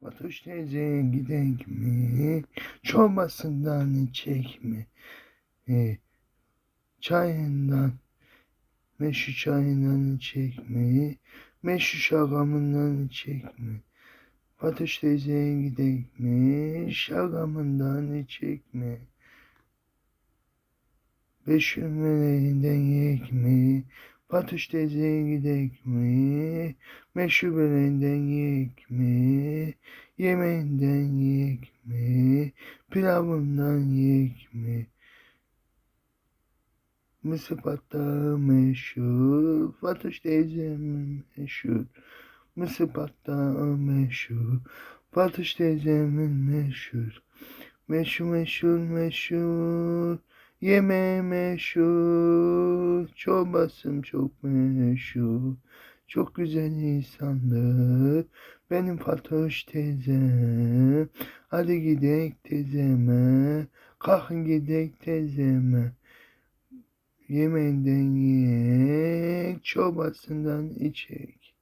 Fatoş teyzeye gidek mi? Çorbasından içecek mi? E, çayından, meşru çayından içecek mi? Meşru şalgamından içecek mi? Fatoş teyzeye gidek mi? Şalgamından içecek mi? Beş meleğinden yiyek mi? Fatoş teyzeye gidek mi? Meşhur böreğinden yiyek mi? Yemeğinden yiyek mi? Pilavından yiyek mi? Mısır patlağı meşhur, Fatoş teyzemin meşhur. Mısır patlağı meşhur, Fatoş teyzemin meşhur. Meşhur meşhur meşhur, yemeği meşhur, çorbasım çok meşhur. Çok güzel insandır benim Fatoş teyzem. Hadi gidek teyzeme, kalkın gidek teyzeme. Yemeğinden yiyek, çorbasından içek.